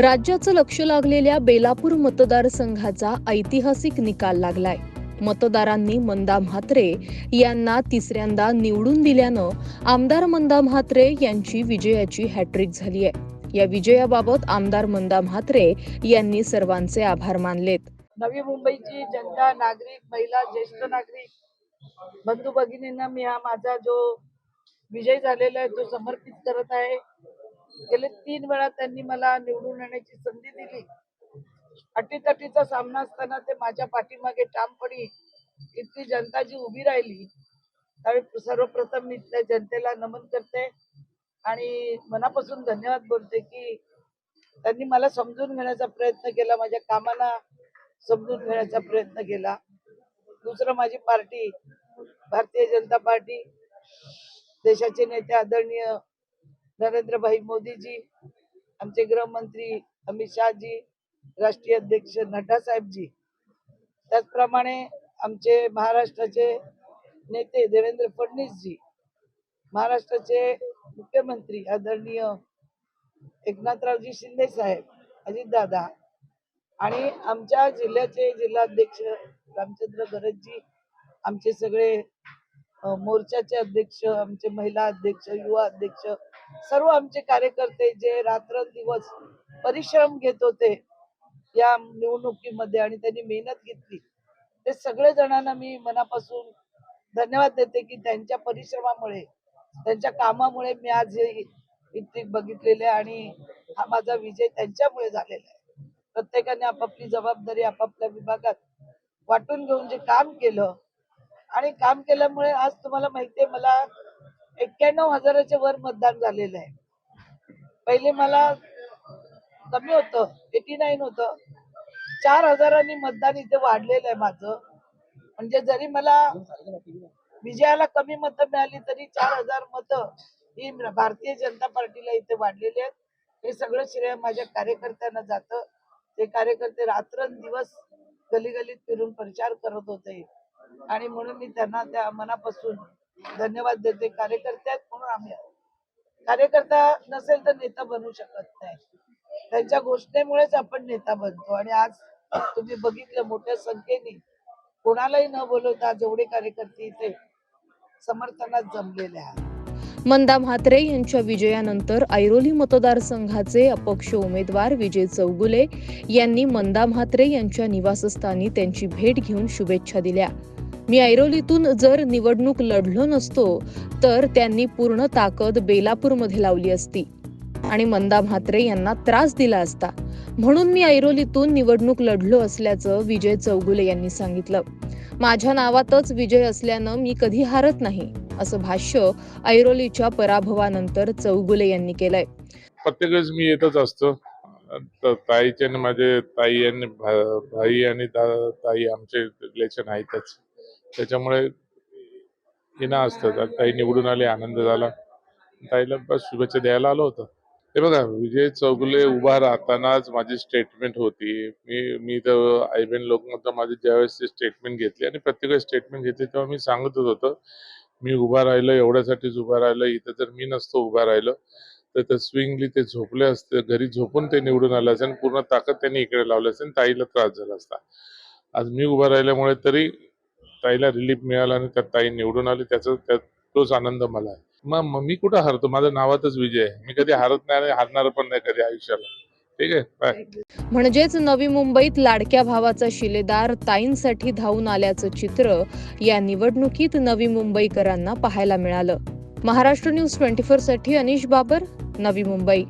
राज्याचं लक्ष लागलेल्या बेलापूर मतदारसंघाचा ऐतिहासिक निकाल लागलाय. मतदारांनी मंदा म्हात्रे यांना तिसऱ्यांदा निवडून दिल्यानं आमदार मंदा म्हात्रे यांची विजयाची हॅट्रिक झाली आहे या विजयाबाबत आमदार मंदा म्हात्रे यांनी सर्वांचे आभार मानलेत. नवी मुंबईची जनता नागरिक महिला ज्येष्ठ नागरिक बंधू भगिनींना मी हा माझा जो विजय झालेला आहे तो समर्पित करत आहे गेले तीन वेळा त्यांनी मला निवडून येण्याची संधी दिली. अटीतटीचा सामना असताना ते माझ्या पाठीमागे ठामपणी इतकी जनता जी उभी राहिली त्यावेळी सर्वप्रथम मी त्या जनतेला नमन करते आणि मनापासून धन्यवाद बोलते की त्यांनी मला समजून घेण्याचा प्रयत्न केला माझ्या कामाला समजून घेण्याचा प्रयत्न केला. दुसरं माझी पार्टी भारतीय जनता पार्टी देशाचे नेते आदरणीय नरेंद्रभाई मोदीजी आमचे गृहमंत्री अमित शहाजी राष्ट्रीय अध्यक्ष नड्डा साहेबजी. त्याचप्रमाणे आमचे महाराष्ट्राचे नेते देवेंद्र फडणवीसजी महाराष्ट्राचे मुख्यमंत्री आदरणीय एकनाथरावजी शिंदे साहेब अजितदादा आणि आमच्या जिल्ह्याचे जिल्हाध्यक्ष रामचंद्र गरजजी आमचे सगळे मोर्चाचे अध्यक्ष आमचे महिला अध्यक्ष युवा अध्यक्ष सर्व आमचे कार्यकर्ते जे रात्रंदिवस परिश्रम घेत होते या निवडणुकीमध्ये आणि त्यांनी मेहनत घेतली ते सगळे जणांना मी मनापासून धन्यवाद देते की त्यांच्या परिश्रमामुळे त्यांच्या कामामुळे मी आज हे इथे बघितलेले आणि हा माझा विजय त्यांच्यामुळे झालेला आहे. प्रत्येकाने आपापली जबाबदारी आपापल्या विभागात वाटून घेऊन जे काम केलं आणि काम केल्यामुळे आज तुम्हाला माहितीये मला एक्क्याण्णव हजाराच्या वर मतदान झालेलं आहे. पहिले मला कमी होतं एटी नाईन होत. चार हजारांनी मतदान इथे वाढलेलं आहे माझं. म्हणजे जरी मला विजयाला कमी मतं मिळाली तरी चार हजार मतं ही भारतीय जनता पार्टीला इथे वाढलेली आहेत. हे सगळं श्रेय माझ्या कार्यकर्त्यांना जातं. ते कार्यकर्ते रात्रंदिवस गलीगलीत फिरून प्रचार करत होते. आणि म्हणून मी त्यांना त्या मनापासून धन्यवाद देते. कार्यकर्ते आहेत म्हणून आम्ही कार्यकर्ता नसेल तर नेता बनू शकत नाही. त्यांच्या घोषणेमुळेच आपण नेता बनतो. आणि आज तुम्ही बघितलं मोठ्या संख्येने कोणालाही न बोलवता जेवढे कार्यकर्ते इथे समर्थनात जमलेले आहेत. मंदा म्हात्रे यांच्या विजयानंतर ऐरोली मतदारसंघाचे अपक्ष उमेदवार विजय चौगुले यांनी मंदा म्हात्रे यांच्या निवासस्थानी त्यांची भेट घेऊन शुभेच्छा दिल्या. मी ऐरोलीतून जर निवडणूक लढलो नसतो तर त्यांनी पूर्ण ताकद बेलापूरमध्ये लावली असती. आणि मंदा म्हात्रे यांना त्रास दिला असता. म्हणून मी ऐरोलीतून निवडणूक लढलो असल्याचं विजय चौगुले यांनी सांगितलं. माझ्या नावातच विजय असल्यानं मी कधी हारत नाही असं भाष्य ऐरोलीच्या पराभवानंतर चौगुले यांनी केलंय. प्रत्येक वेळेस मी येतच असतो. ताईचे माझे ताई आणि भाई आणि ताई आमचे रिलेशन आहेतच. त्याच्यामुळे येणं असतं. ताई निवडून आले आनंद झाला. ताईला बस शुभेच्छा द्यायला आलो होतो. हे बघा विजय चौगुले उभा राहतानाच माझी स्टेटमेंट होती. मी मी तर आयबीएन लोक माझी ज्यावेळेस स्टेटमेंट घेतली आणि प्रत्येक स्टेटमेंट घेतली तेव्हा मी सांगतच होतो मी उभा राहिलो एवढ्यासाठीच उभा राहिलो इथं जर मी नसतो उभा राहिलो तर ते स्विंगली ते झोपले असते घरी झोपून ते निवडून आले असते पूर्ण ताकद त्यांनी इकडे लावली असते ताईला त्रास झाला असता. आज मी उभा राहिल्यामुळे तरी ताईला रिलीफ मिळाला आणि त्यात ताई निवडून आली त्याचा तोच आनंद मला आहे. मग मी कुठं हरतो? माझ्या नावातच विजय आहे. मी कधी हरत नाही आणि हारणार पण नाही कधी आयुष्याला. ठीक आहे? म्हणजेच नवी मुंबईत लाडक्या भावाचा शिलेदार ताईंसाठी धावून आल्याचं चित्र या निवडणुकीत नवी मुंबईकरांना पाहायला मिळालं. महाराष्ट्र न्यूज ट्वेंटी फोरसाठी अनिश बाबर नवी मुंबई.